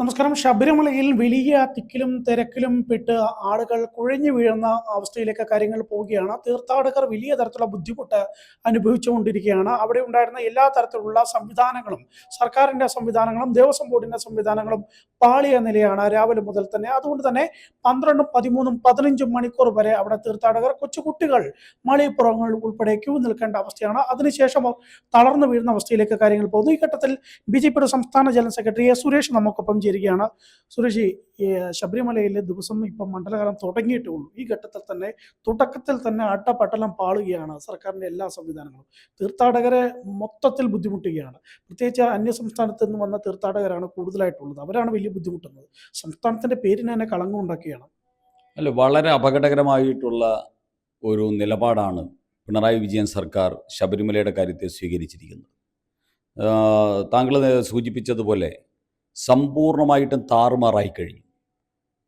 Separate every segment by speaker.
Speaker 1: നമസ്കാരം. ശബരിമലയിൽ വലിയ തിക്കിലും തിരക്കിലും പെട്ട് ആളുകൾ കുഴഞ്ഞു വീഴുന്ന അവസ്ഥയിലേക്ക് കാര്യങ്ങൾ പോവുകയാണ്. തീർത്ഥാടകർ വലിയ തരത്തിലുള്ള ബുദ്ധിമുട്ട് അനുഭവിച്ചുകൊണ്ടിരിക്കുകയാണ്. അവിടെ ഉണ്ടായിരുന്ന എല്ലാ തരത്തിലുള്ള സംവിധാനങ്ങളും സർക്കാരിന്റെ സംവിധാനങ്ങളും ദേവസ്വം ബോർഡിന്റെ സംവിധാനങ്ങളും പാളിയ നിലയാണ് രാവിലെ മുതൽ തന്നെ. അതുകൊണ്ട് തന്നെ പന്ത്രണ്ടും പതിമൂന്നും പതിനഞ്ചും മണിക്കൂർ വരെ അവിടെ തീർത്ഥാടകർ കൊച്ചുകുട്ടികൾ മളിപ്പുറങ്ങൾ ഉൾപ്പെടെ ക്യൂ നിൽക്കേണ്ട അവസ്ഥയാണ്. അതിനുശേഷം തളർന്നു വീഴുന്ന അവസ്ഥയിലേക്ക് കാര്യങ്ങൾ പോകുന്നു. ഈ ഘട്ടത്തിൽ ബി സംസ്ഥാന ജനറൽ സെക്രട്ടറി എ സുരേഷ് നമുക്കൊപ്പം ചേരുകയാണ് സുരേഷ് ശബരിമലയിൽ ദിവസം ഇപ്പം മണ്ഡലകാലം തുടങ്ങിയിട്ടേ ഉള്ളൂ ഈ ഘട്ടത്തിൽ തന്നെ തുടക്കത്തിൽ തന്നെ അട്ടപട്ടലം പാളുകയാണ് സർക്കാരിന്റെ എല്ലാ സംവിധാനങ്ങളും. തീർത്ഥാടകരെ മൊത്തത്തിൽ ബുദ്ധിമുട്ടുകയാണ്. പ്രത്യേകിച്ച് അന്യ സംസ്ഥാനത്ത് നിന്ന് വന്ന തീർത്ഥാടകരാണ് കൂടുതലായിട്ടുള്ളത്. അവരാണ് വലിയ ബുദ്ധിമുട്ടുന്നത്. സംസ്ഥാനത്തിന്റെ പേരിന് തന്നെ കളങ്കം ഉണ്ടാക്കുകയാണ്.
Speaker 2: അല്ല വളരെ അപകടകരമായിട്ടുള്ള ഒരു നിലപാടാണ് പിണറായി വിജയൻ സർക്കാർ ശബരിമലയുടെ കാര്യത്തെ സ്വീകരിച്ചിരിക്കുന്നത്. താങ്കൾ സൂചിപ്പിച്ചതുപോലെ സമ്പൂർണമായിട്ടും താറുമാറായി കഴിഞ്ഞു.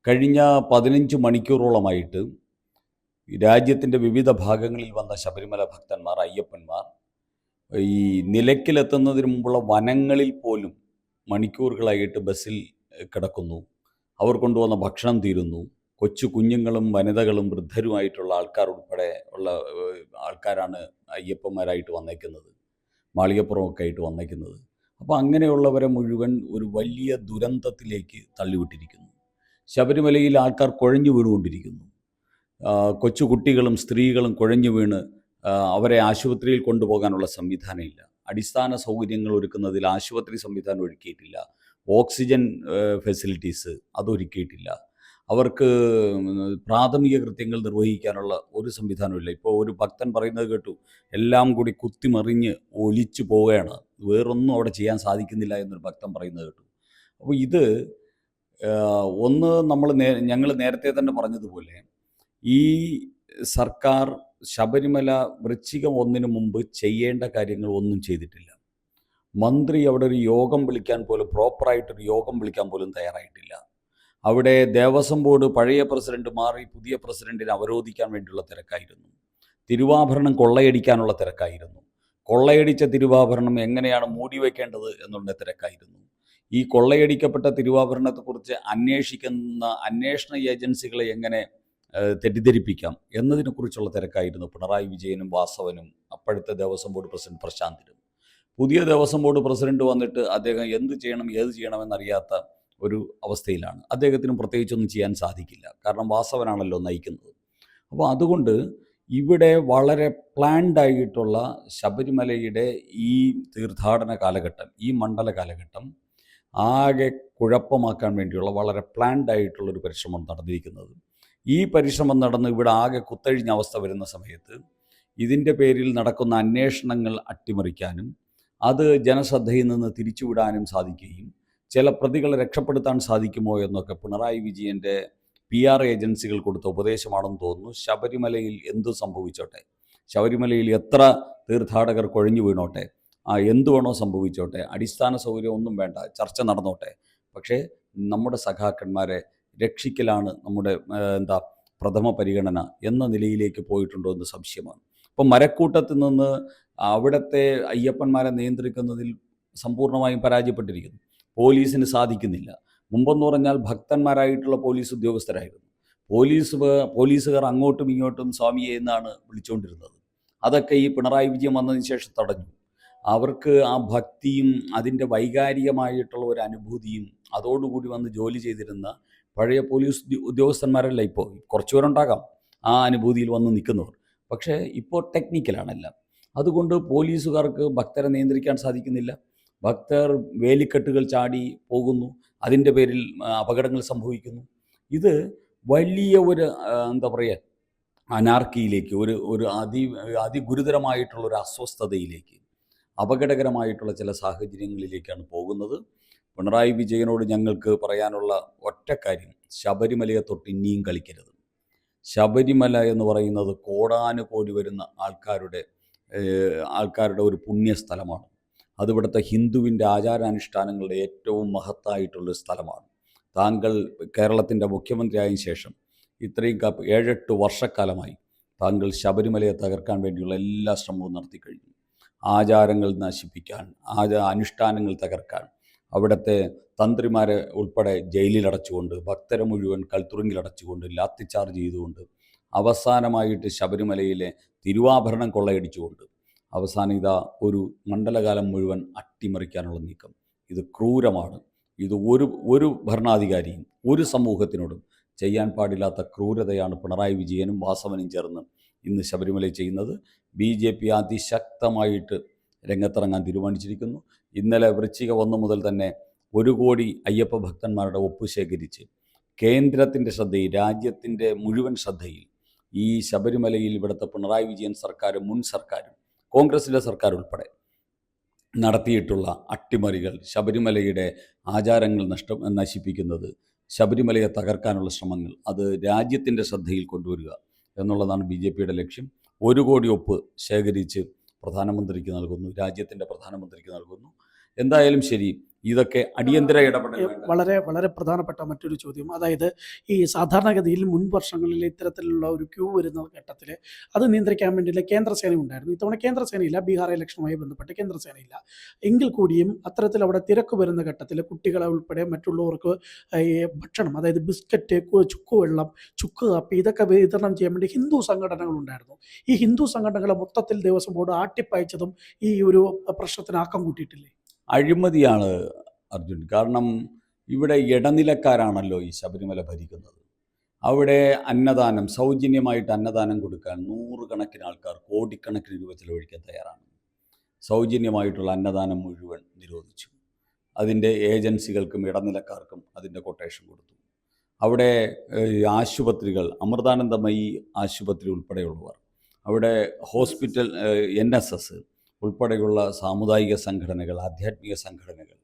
Speaker 2: കഴിഞ്ഞ പതിനഞ്ച് മണിക്കൂറോളമായിട്ട് രാജ്യത്തിന്റെ വിവിധ ഭാഗങ്ങളിൽ വന്ന ശബരിമല ഭക്തന്മാർ അയ്യപ്പന്മാർ ഈ നിലയ്ക്കിലെത്തുന്നതിന് മുമ്പുള്ള വനങ്ങളിൽ പോലും മണിക്കൂറുകളായിട്ട് ബസ്സിൽ കിടക്കുന്നു. അവർ കൊണ്ടുവന്ന ഭക്ഷണം തീരുന്നു. കൊച്ചു കുഞ്ഞുങ്ങളും വനിതകളും വൃദ്ധരുമായിട്ടുള്ള ആൾക്കാർ ഉൾപ്പെടെ ഉള്ള ആൾക്കാരാണ് അയ്യപ്പന്മാരായിട്ട് വന്നേക്കുന്നത്. മാളികപ്പുറമൊക്കെ ആയിട്ട് വന്നേക്കുന്നത്. അപ്പോൾ അങ്ങനെയുള്ളവരെ മുഴുവൻ ഒരു വലിയ ദുരന്തത്തിലേക്ക് തള്ളിവിട്ടിരിക്കുന്നു. ശബരിമലയിൽ ആൾക്കാർ കുഴഞ്ഞു വീണുകൊണ്ടിരിക്കുന്നു. കൊച്ചു കുട്ടികളും സ്ത്രീകളും കുഴഞ്ഞു വീണ് അവരെ ആശുപത്രിയിൽ കൊണ്ടുപോകാനുള്ള സംവിധാനമില്ല. അടിസ്ഥാന സൗകര്യങ്ങൾ ഒരുക്കുന്നതിൽ ആശുപത്രി സംവിധാനം ഒരുക്കിയിട്ടില്ല. Oxygen facilities അതൊരുക്കിയിട്ടില്ല. അവർക്ക് പ്രാഥമിക കൃത്യങ്ങൾ നിർവഹിക്കാനുള്ള ഒരു സംവിധാനമില്ല ഇപ്പോൾ ഒരു ഭക്തൻ പറയുന്നത് കേട്ടു എല്ലാം കൂടി കുത്തിമറിഞ്ഞ് ഒലിച്ചു പോവുകയാണ്. വേറൊന്നും അവിടെ ചെയ്യാൻ സാധിക്കുന്നില്ല എന്നൊരു ഭക്തൻ പറയുന്നത് കേട്ടു. അപ്പോൾ ഇത് ഒന്ന് നമ്മൾ നേ ഞങ്ങൾ നേരത്തെ തന്നെ പറഞ്ഞതുപോലെ ഈ സർക്കാർ ശബരിമല വൃശ്ചികം ഒന്നിനു മുമ്പ് ചെയ്യേണ്ട കാര്യങ്ങൾ ഒന്നും ചെയ്തിട്ടില്ല. മന്ത്രി അവിടെ ഒരു യോഗം വിളിക്കാൻ പോലും പ്രോപ്പറായിട്ടൊരു യോഗം വിളിക്കാൻ പോലും തയ്യാറായിട്ടില്ല. അവിടെ ദേവസ്വം ബോർഡ് പഴയ പ്രസിഡന്റ് മാറി പുതിയ പ്രസിഡന്റിനെ അവരോധിക്കാൻ വേണ്ടിയുള്ള തിരക്കായിരുന്നു. തിരുവാഭരണം കൊള്ളയടിക്കാനുള്ള തിരക്കായിരുന്നു. കൊള്ളയടിച്ച തിരുവാഭരണം എങ്ങനെയാണ് മൂടി വയ്ക്കേണ്ടത് എന്നുള്ള തിരക്കായിരുന്നു. ഈ കൊള്ളയടിക്കപ്പെട്ട തിരുവാഭരണത്തെക്കുറിച്ച് അന്വേഷിക്കുന്ന അന്വേഷണ ഏജൻസികളെ എങ്ങനെ തെറ്റിദ്ധരിപ്പിക്കാം എന്നതിനെക്കുറിച്ചുള്ള തിരക്കായിരുന്നു പിണറായി വിജയനും വാസവനും അപ്പോഴത്തെ ദേവസ്വം ബോർഡ് പ്രസിഡന്റ് പ്രശാന്തിനും. പുതിയ ദേവസ്വം ബോർഡ് പ്രസിഡന്റ് വന്നിട്ട് അദ്ദേഹം എന്ത് ചെയ്യണം ഏത് ചെയ്യണമെന്നറിയാത്ത ഒരു അവസ്ഥയിലാണ്. അദ്ദേഹത്തിനും പ്രത്യേകിച്ചൊന്നും ചെയ്യാൻ സാധിക്കില്ല. കാരണം വാസവനാണല്ലോ നയിക്കുന്നത്. അപ്പോൾ അതുകൊണ്ട് ഇവിടെ വളരെ പ്ലാൻഡ് ആയിട്ടുള്ള ശബരിമലയുടെ ഈ തീർത്ഥാടന കാലഘട്ടം ഈ മണ്ഡല കാലഘട്ടം ആകെ കുഴപ്പമാക്കാൻ വേണ്ടിയുള്ള വളരെ പ്ലാൻഡ് ആയിട്ടുള്ള ഒരു പരിശ്രമം നടന്നിരിക്കുന്നത്. ഈ പരിശ്രമം നടന്ന് ഇവിടെ ആകെ കുത്തഴിഞ്ഞ അവസ്ഥ വരുന്ന സമയത്ത് ഇതിന്റെ പേരിൽ നടക്കുന്ന അന്വേഷണങ്ങൾ അട്ടിമറിക്കാനും അത് ജനശ്രദ്ധയിൽ നിന്ന് തിരിച്ചുവിടാനും സാധിക്കുകയും ചില പ്രതികളെ രക്ഷപ്പെടുത്താൻ സാധിക്കുമോ എന്നൊക്കെ പിണറായി വിജയന്റെ പി ആർ ഏജൻസികൾ കൊടുത്ത ഉപദേശമാണെന്ന് തോന്നുന്നു. ശബരിമലയിൽ എന്തു സംഭവിച്ചോട്ടെ? ശബരിമലയിൽ എത്ര തീർത്ഥാടകർ കൊഴിഞ്ഞു വീണോട്ടെ? ആ എന്തു വേണോ സംഭവിച്ചോട്ടെ? അടിസ്ഥാന സൗകര്യം ഒന്നും വേണ്ട. ചർച്ച നടന്നോട്ടെ? പക്ഷേ നമ്മുടെ സഖാക്കന്മാരെ രക്ഷിക്കലാണ് നമ്മുടെ എന്താ പ്രഥമ പരിഗണന എന്ന നിലയിലേക്ക് പോയിട്ടുണ്ടോ എന്ന് സംശയമാണ്. ഇപ്പം മരക്കൂട്ടത്തിൽ നിന്ന് അവിടുത്തെ അയ്യപ്പന്മാരെ നിയന്ത്രിക്കുന്നതിൽ സമ്പൂർണമായും പരാജയപ്പെട്ടിരിക്കുന്നു. പോലീസിന് സാധിക്കുന്നില്ല. മുമ്പെന്ന് പറഞ്ഞാൽ ഭക്തന്മാരായിട്ടുള്ള പോലീസ് ഉദ്യോഗസ്ഥരായിരുന്നു. പോലീസ് പോലീസുകാർ അങ്ങോട്ടും ഇങ്ങോട്ടും സ്വാമിയെ എന്നാണ് വിളിച്ചുകൊണ്ടിരുന്നത് അതൊക്കെ ഈ പിണറായി വിജയൻ വന്നതിന് ശേഷം തടഞ്ഞു. അവർക്ക് ആ ഭക്തിയും അതിന്റെ വൈകാരികമായിട്ടുള്ള ഒരു അനുഭൂതിയും അതോടുകൂടി വന്ന് ജോലി ചെയ്തിരുന്ന പഴയ പോലീസ് ഉദ്യോ- ഉദ്യോഗസ്ഥന്മാരല്ല ഇപ്പോൾ. കുറച്ചുപേരുണ്ടാകാം ആ അനുഭൂതിയിൽ വന്ന് നിൽക്കുന്നവർ. പക്ഷേ ഇപ്പോൾ ടെക്നിക്കലാണെല്ലാം. അതുകൊണ്ട് പോലീസുകാർക്ക് ഭക്തരെ നിയന്ത്രിക്കാൻ സാധിക്കുന്നില്ല. ഭക്തർ വേലിക്കെട്ടുകൾ ചാടി പോകുന്നു. അതിന്റെ പേരിൽ അപകടങ്ങൾ സംഭവിക്കുന്നു. ഇത് വലിയ ഒരു എന്താ പറയുക അനാർക്കിയിലേക്ക് ഒരു ഒരു അതി അതിഗുരുതരമായിട്ടുള്ള ഒരു അസ്വസ്ഥതയിലേക്ക് അപകടകരമായിട്ടുള്ള ചില സാഹചര്യങ്ങളിലേക്കാണ് പോകുന്നത്. പിണറായി വിജയനോട് ഞങ്ങൾക്ക് പറയാനുള്ള ഒറ്റ കാര്യം ശബരിമലയെ തൊട്ട് ഇനിയും കളിക്കരുത്. ശബരിമല എന്ന് പറയുന്നത് കോടാനുകോടി വരുന്ന ആൾക്കാരുടെ ആൾക്കാരുടെ ഒരു പുണ്യസ്ഥലമാണ്. അത് ഇവിടുത്തെ ഹിന്ദുവിന്റെ ആചാരാനുഷ്ഠാനങ്ങളുടെ ഏറ്റവും മഹത്തായിട്ടുള്ളൊരു സ്ഥലമാണ്. താങ്കൾ കേരളത്തിന്റെ മുഖ്യമന്ത്രിയായ ശേഷം ഇത്രയും ക- ഏഴെട്ട് വർഷക്കാലമായി താങ്കൾ ശബരിമലയെ തകർക്കാൻ വേണ്ടിയുള്ള എല്ലാ ശ്രമവും നടത്തി കഴിഞ്ഞു. ആചാരങ്ങൾ നശിപ്പിക്കാൻ ആചാ അനുഷ്ഠാനങ്ങൾ തകർക്കാൻ അവിടുത്തെ തന്ത്രിമാരെ ഉൾപ്പെടെ ജയിലിലടച്ചുകൊണ്ട് ഭക്തരെ മുഴുവൻ കൽത്തുറുങ്കിലടച്ചുകൊണ്ട് ലാത്തി ചാർജ് ചെയ്തുകൊണ്ട് അവസാനമായിട്ട് ശബരിമലയിലെ തിരുവാഭരണം കൊള്ളയടിച്ചുകൊണ്ട് അവസാനം ഇതാ ഒരു മണ്ഡലകാലം മുഴുവൻ അട്ടിമറിക്കാനുള്ള നീക്കം. ഇത് ക്രൂരമാണ്. ഇത് ഒരു ഒരു ഭരണാധികാരിയും ഒരു സമൂഹത്തിനോടും ചെയ്യാൻ പാടില്ലാത്ത ക്രൂരതയാണ് പിണറായി വിജയനും വാസവനും ചേർന്ന് ഇന്ന് ശബരിമലയിൽ ചെയ്യുന്നത്. ബി ജെ പി അതിശക്തമായിട്ട് രംഗത്തിറങ്ങാൻ തീരുമാനിച്ചിരിക്കുന്നു. ഇന്നലെ വൃശ്ചിക ഒന്ന് മുതൽ തന്നെ ഒരു കോടി അയ്യപ്പ ഭക്തന്മാരുടെ ഒപ്പ് ശേഖരിച്ച് കേന്ദ്രത്തിന്റെ ശ്രദ്ധയിൽ രാജ്യത്തിന്റെ മുഴുവൻ ശ്രദ്ധയിൽ ഈ ശബരിമലയിൽ ഇവിടുത്തെ പിണറായി വിജയൻ സർക്കാരും മുൻ സർക്കാരും കോൺഗ്രസിന്റെ സർക്കാർ ഉൾപ്പെടെ നടത്തിയിട്ടുള്ള അട്ടിമറികൾ ശബരിമലയുടെ ആചാരങ്ങൾ നഷ്ടം നശിപ്പിക്കുന്നത് ശബരിമലയെ തകർക്കാനുള്ള ശ്രമങ്ങൾ അത് രാജ്യത്തിന്റെ ശ്രദ്ധയിൽ കൊണ്ടുവരിക എന്നുള്ളതാണ് ബി ജെ പിയുടെ ലക്ഷ്യം. ഒരു കോടി ഒപ്പ് ശേഖരിച്ച് പ്രധാനമന്ത്രിക്ക് നൽകുന്നു രാജ്യത്തിന്റെ പ്രധാനമന്ത്രിക്ക് നൽകുന്നു. എന്തായാലും ശരി ഇതൊക്കെ അടിയന്തര ഇടപെടൽ.
Speaker 1: വളരെ വളരെ പ്രധാനപ്പെട്ട മറ്റൊരു ചോദ്യം. അതായത് ഈ സാധാരണഗതിയിൽ മുൻ വർഷങ്ങളിൽ ഇത്തരത്തിലുള്ള ഒരു ക്യൂ വരുന്ന ഘട്ടത്തിൽ അത് നിയന്ത്രിക്കാൻ വേണ്ടിയുള്ള കേന്ദ്രസേന ഉണ്ടായിരുന്നു ഇത്തവണ കേന്ദ്രസേനയില്ല ബീഹാർ ഇലക്ഷനുമായി ബന്ധപ്പെട്ട് കേന്ദ്രസേനയില്ല എങ്കിൽ കൂടിയും അത്തരത്തിൽ അവിടെ തിരക്ക് വരുന്ന ഘട്ടത്തിൽ കുട്ടികളെ ഉൾപ്പെടെ മറ്റുള്ളവർക്ക് ഭക്ഷണം അതായത് ബിസ്ക്കറ്റ് ചുക്ക് വെള്ളം ചുക്ക് കാപ്പി ഇതൊക്കെ വിതരണം ചെയ്യാൻ വേണ്ടി ഹിന്ദു സംഘടനകൾ ഉണ്ടായിരുന്നു. ഈ ഹിന്ദു സംഘടനകളെ മൊത്തത്തിൽ ദേവസ്വം ബോർഡ് ആട്ടിപ്പയച്ചതും ഈ ഒരു പ്രശ്നത്തിന് ആക്കം കൂട്ടിയിട്ടില്ലേ?
Speaker 2: അഴിമതിയാണ് അർജുൻ. കാരണം ഇവിടെ ഇടനിലക്കാരാണല്ലോ ഈ ശബരിമല ഭരിക്കുന്നത്. അവിടെ അന്നദാനം സൗജന്യമായിട്ട് അന്നദാനം കൊടുക്കാൻ നൂറുകണക്കിന് ആൾക്കാർ കോടിക്കണക്കിന് രൂപ ചെലവഴിക്കാൻ തയ്യാറാണ്. സൗജന്യമായിട്ടുള്ള അന്നദാനം മുഴുവൻ നിരോധിച്ചു. അതിന്റെ ഏജൻസികൾക്കും ഇടനിലക്കാർക്കും അതിന്റെ കൊട്ടേഷൻ കൊടുത്തു. അവിടെ ആശുപത്രികൾ അമൃതാനന്ദമയി ആശുപത്രി ഉൾപ്പെടെയുള്ളവർ. അവിടെ ഹോസ്പിറ്റൽ എൻ എസ് എസ് ഉൾപ്പെടെയുള്ള സാമുദായിക സംഘടനകൾ ആധ്യാത്മിക സംഘടനകൾ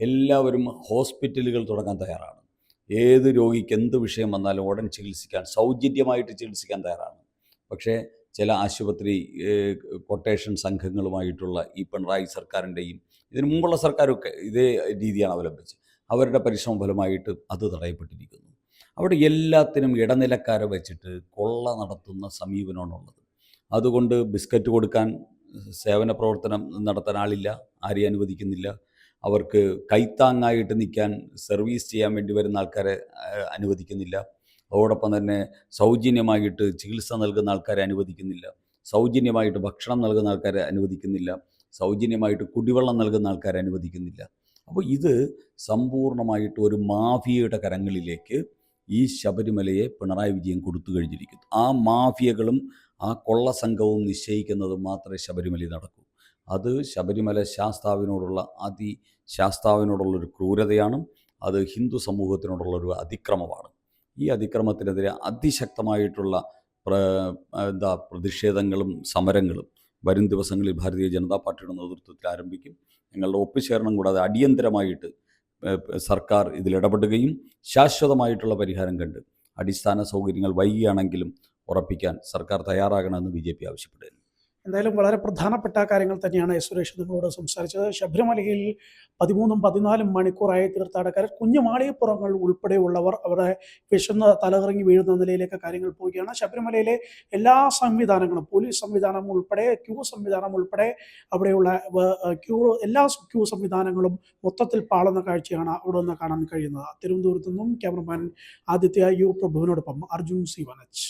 Speaker 2: എല്ലാവരും ഹോസ്പിറ്റലുകൾ തുടങ്ങാൻ തയ്യാറാണ്. ഏത് രോഗിക്ക് എന്ത് വിഷയം വന്നാലും ഉടൻ ചികിത്സിക്കാൻ സൗജന്യമായിട്ട് ചികിത്സിക്കാൻ തയ്യാറാണ്. പക്ഷേ ചില ആശുപത്രി കൊട്ടേഷൻ സംഘങ്ങളുമായിട്ടുള്ള ഈ പിണറായി സർക്കാരിന്റെയും ഇതിനു മുമ്പുള്ള സർക്കാരൊക്കെ ഇതേ രീതിയാണ് അവലംബിച്ച് അവരുടെ പരിശ്രമ ഫലമായിട്ട് അത് തടയപ്പെട്ടിരിക്കുന്നു. അവിടെ എല്ലാത്തിനും ഇടനിലക്കാരെ വെച്ചിട്ട് കൊള്ള നടത്തുന്ന സമീപനമാണുള്ളത്. അതുകൊണ്ട് ബിസ്ക്കറ്റ് കൊടുക്കാൻ സേവന പ്രവർത്തനം നടത്താൻ ആളില്ല ആരെയും അനുവദിക്കുന്നില്ല. അവർക്ക് കൈത്താങ്ങായിട്ട് നിൽക്കാൻ സർവീസ് ചെയ്യാൻ വേണ്ടി വരുന്ന ആൾക്കാരെ അനുവദിക്കുന്നില്ല. അതോടൊപ്പം തന്നെ സൗജന്യമായിട്ട് ചികിത്സ നൽകുന്ന ആൾക്കാരെ അനുവദിക്കുന്നില്ല. സൗജന്യമായിട്ട് ഭക്ഷണം നൽകുന്ന ആൾക്കാരെ അനുവദിക്കുന്നില്ല. സൗജന്യമായിട്ട് കുടിവെള്ളം നൽകുന്ന ആൾക്കാരെ അനുവദിക്കുന്നില്ല. അപ്പോൾ ഇത് സമ്പൂർണമായിട്ട് ഒരു മാഫിയയുടെ കരങ്ങളിലേക്ക് ഈ ശബരിമലയെ പിണറായി വിജയൻ കൊടുത്തു കഴിഞ്ഞിരിക്കുന്നു. ആ മാഫിയകളും ആ കൊള്ള സംഘവും നിശ്ചയിക്കുന്നത് മാത്രമേ ശബരിമല നടക്കൂ. അത് ശബരിമല ശാസ്താവിനോടുള്ള അതി ശാസ്താവിനോടുള്ളൊരു ക്രൂരതയാണ്. അത് ഹിന്ദു സമൂഹത്തിനോടുള്ളൊരു അതിക്രമമാണ്. ഈ അതിക്രമത്തിനെതിരെ അതിശക്തമായിട്ടുള്ള എന്താ പ്രതിഷേധങ്ങളും സമരങ്ങളും വരും ദിവസങ്ങളിൽ ഭാരതീയ ജനതാ പാർട്ടിയുടെ നേതൃത്വത്തിൽ ആരംഭിക്കും. ഞങ്ങളുടെ ഒപ്പുചേരണം കൂടാതെ അടിയന്തരമായിട്ട് സർക്കാർ ഇതിലിടപെടുകയും ശാശ്വതമായിട്ടുള്ള പരിഹാരം കണ്ട് അടിസ്ഥാന സൗകര്യങ്ങൾ വൈകിയാണെങ്കിലും ഉറപ്പിക്കാൻ സർക്കാർ തയ്യാറാകണമെന്ന് ബി ജെ പി ആവശ്യപ്പെടുന്നു.
Speaker 1: എന്തായാലും വളരെ പ്രധാനപ്പെട്ട കാര്യങ്ങൾ തന്നെയാണ് സുരേഷ് നിങ്ങളോട് സംസാരിച്ചത്. ശബരിമലയിൽ പതിമൂന്നും പതിനാലും മണിക്കൂറായി തീർത്ഥാടകർ കുഞ്ഞുമാളിയപ്പുറങ്ങൾ ഉൾപ്പെടെയുള്ളവർ അവിടെ വിശന്ന് തലകറങ്ങി വീഴുന്ന നിലയിലേക്ക് കാര്യങ്ങൾ പോവുകയാണ്. ശബരിമലയിലെ എല്ലാ സംവിധാനങ്ങളും പോലീസ് സംവിധാനം ഉൾപ്പെടെ ക്യൂ സംവിധാനം ഉൾപ്പെടെ അവിടെയുള്ള ക്യൂ എല്ലാ ക്യൂ സംവിധാനങ്ങളും മൊത്തത്തിൽ പാളുന്ന കാഴ്ചയാണ് അവിടെ നിന്ന് കാണാൻ കഴിയുന്നത്. തിരുവനന്തപുരത്തു നിന്നും ക്യാമറമാൻ ആദിത്യ യു പ്രഭുവിനോടൊപ്പം അർജുൻ സി വനജ്.